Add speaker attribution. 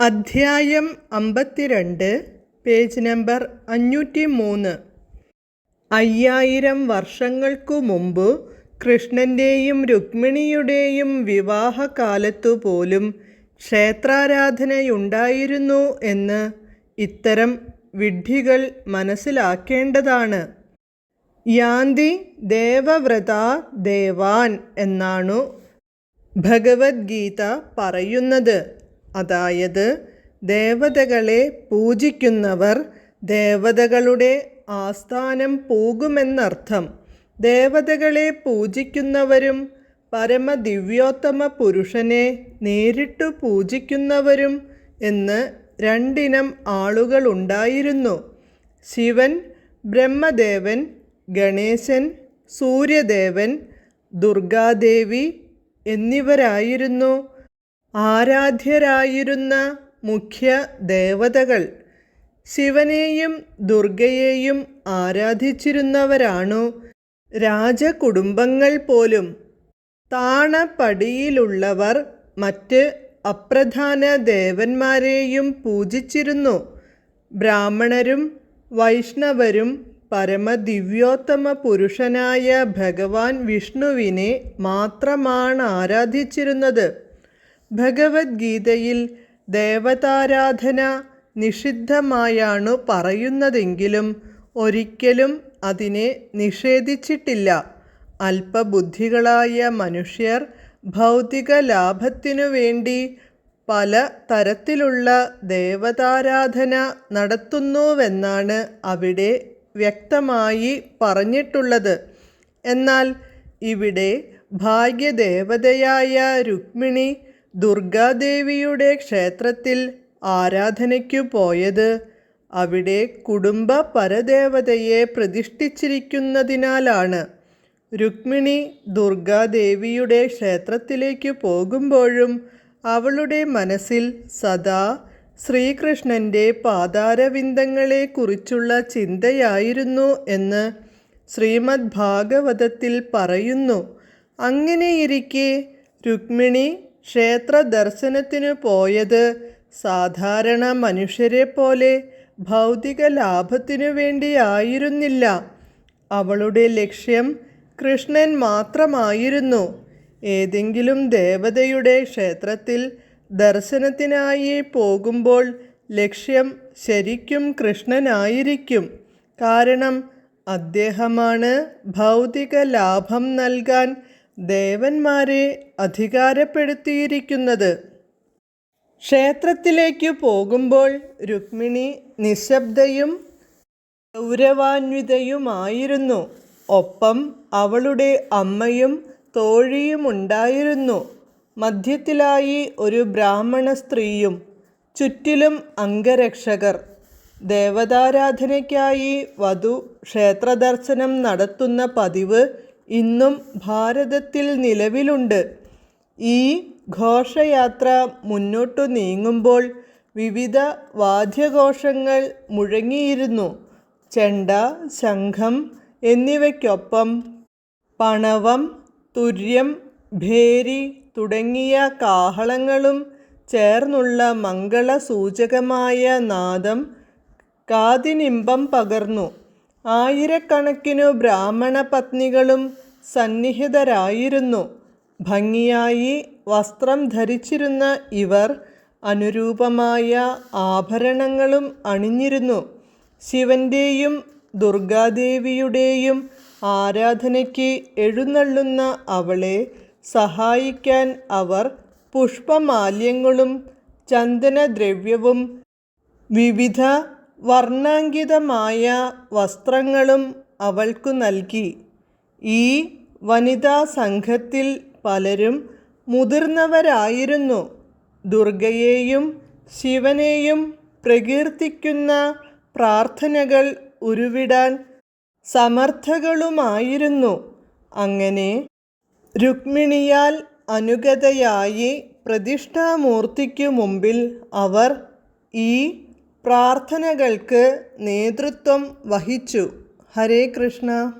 Speaker 1: അധ്യായം അമ്പത്തിരണ്ട് page number അഞ്ഞൂറ്റി മൂന്ന് അയ്യായിരം വർഷങ്ങൾക്കു മുമ്പ് കൃഷ്ണന്റെയും രുക്മിണിയുടെയും വിവാഹകാലത്തു പോലും ക്ഷേത്രാരാധനയുണ്ടായിരുന്നു എന്ന് ഇത്തരം വിഡ്ഢികൾ മനസ്സിലാക്കേണ്ടതാണ്. യാന്തി ദേവവ്രത ദേവാൻ എന്നാണു ഭഗവത്ഗീത പറയുന്നത്. അതായത് ദേവതകളെ പൂജിക്കുന്നവർ ദേവതകളുടെ ആസ്ഥാനം പോകുമെന്നർത്ഥം. ദേവതകളെ പൂജിക്കുന്നവരും പരമദിവ്യോത്തമ പുരുഷനെ നേരിട്ടു പൂജിക്കുന്നവരും എന്ന് രണ്ടിനം ആളുകളുണ്ടായിരുന്നു. ശിവൻ ബ്രഹ്മദേവൻ ഗണേശൻ സൂര്യദേവൻ ദുർഗാദേവി എന്നിവരായിരുന്നു. ആരാധ്യരായിരുന്ന മുഖ്യ ദേവതകൾ ശിവനെയും ദുർഗയെയും ആരാധിച്ചിരുന്നവരാണു. രാജകുടുംബങ്ങൾ പോലും താണപടിയിലുള്ളവർ മറ്റ് അപ്രധാന ദേവന്മാരെയും പൂജിച്ചിരുന്നു. ബ്രാഹ്മണരും വൈഷ്ണവരും പരമദിവ്യോത്തമ പുരുഷനായ ഭഗവാൻ വിഷ്ണുവിനെ മാത്രമാണ് ആരാധിച്ചിരുന്നത്. ഭഗവത്ഗീതയിൽ ദേവതാരാധന നിഷിദ്ധമായാണു പറയുന്നതെങ്കിലും ഒരിക്കലും അതിനെ നിഷേധിച്ചിട്ടില്ല. അല്പബുദ്ധികളായ മനുഷ്യർ ഭൗതിക ലാഭത്തിനു വേണ്ടി പല തരത്തിലുള്ള ദേവതാരാധന നടത്തുന്നുവെന്നാണ് അവിടെ വ്യക്തമായി പറഞ്ഞിട്ടുള്ളത്. എന്നാൽ ഇവിടെ ഭാഗ്യദേവതയായ രുക്മിണി ദുർഗാദേവിയുടെ ക്ഷേത്രത്തിൽ ആരാധനയ്ക്കു പോയത്. അവിടെ കുടുംബ പരദേവതയെ പ്രതിഷ്ഠിച്ചിരിക്കുന്നതിനാലാണ്. രുക്മിണി ദുർഗാദേവിയുടെ ക്ഷേത്രത്തിലേക്ക് പോകുമ്പോഴും അവളുടെ മനസ്സിൽ സദാ ശ്രീകൃഷ്ണന്റെ പാതാരവിന്ദങ്ങളെക്കുറിച്ചുള്ള ചിന്തയായിരുന്നു എന്ന് ശ്രീമദ് ഭാഗവതത്തിൽ പറയുന്നു. അങ്ങനെയിരിക്കെ രുക്മിണി ക്ഷേത്ര ദർശനത്തിനു പോയത് സാധാരണ മനുഷ്യരെ പോലെ ഭൗതിക ലാഭത്തിനു വേണ്ടിയായിരുന്നില്ല. അവളുടെ ലക്ഷ്യം കൃഷ്ണൻ മാത്രമായിരുന്നു. ഏതെങ്കിലും ദേവതയുടെ ക്ഷേത്രത്തിൽ ദർശനത്തിനായി പോകുമ്പോൾ ലക്ഷ്യം ശരിക്കും കൃഷ്ണനായിരിക്കും. കാരണം അദ്ദേഹമാണ് ഭൗതിക ലാഭം നൽകാൻ ദേവന്മാരെ അധികാരപ്പെടുത്തിയിരിക്കുന്നത്. ക്ഷേത്രത്തിലേക്കു പോകുമ്പോൾ രുക്മിണി നിശബ്ദയും ഗൗരവാന്വിതയുമായിരുന്നു. ഒപ്പം അവളുടെ അമ്മയും തോഴിയുമുണ്ടായിരുന്നു മധ്യത്തിലായി ഒരു ബ്രാഹ്മണ സ്ത്രീയും ചുറ്റിലും അംഗരക്ഷകർ. ദേവതാരാധനയ്ക്കായി വധു ക്ഷേത്രദർശനം നടത്തുന്ന പതിവ് ഇന്നും ഭാരതത്തിൽ നിലവിലുണ്ട്. ഈ ഘോഷയാത്ര മുന്നോട്ടു നീങ്ങുമ്പോൾ വിവിധ വാദ്യഘോഷങ്ങൾ മുഴങ്ങിയിരുന്നു. ചെണ്ട ശംഖം എന്നിവയ്ക്കൊപ്പം പണവം തുര്യം ഭേരി തുടങ്ങിയ കാഹളങ്ങളും ചേർന്നുള്ള മംഗളസൂചകമായ നാദം കാതിനിമ്പം പകർന്നു. ആയിരക്കണക്കിനു ബ്രാഹ്മണ പത്നികളും സന്നിഹിതരായിരുന്നു. ഭംഗിയായി വസ്ത്രം ധരിച്ചിരുന്ന ഇവർ അനുരൂപമായ ആഭരണങ്ങളും അണിഞ്ഞിരുന്നു. ശിവന്റെയും ദുർഗാദേവിയുടെയും ആരാധനയ്ക്ക് എഴുന്നള്ളുന്ന അവളെ സഹായിക്കാൻ അവർ പുഷ്പമാല്യങ്ങളും ചന്ദനദ്രവ്യവും വിവിധ വർണാങ്കിതമായ വസ്ത്രങ്ങളും അവൾക്കു നൽകി. ഈ വനിതാ സംഘത്തിൽ പലരും മുതിർന്നവരായിരുന്നു. ദുർഗയെയും ശിവനെയും പ്രകീർത്തിക്കുന്ന പ്രാർത്ഥനകൾ ഉരുവിടാൻ സമർത്ഥകളുമായിരുന്നു. അങ്ങനെ രുക്മിണിയാൽ അനുഗതയായി പ്രതിഷ്ഠാമൂർത്തിക്കു മുമ്പിൽ അവർ ഈ പ്രാർത്ഥനകൾക്ക് നേതൃത്വം വഹിച്ചു. ഹരേ കൃഷ്ണ.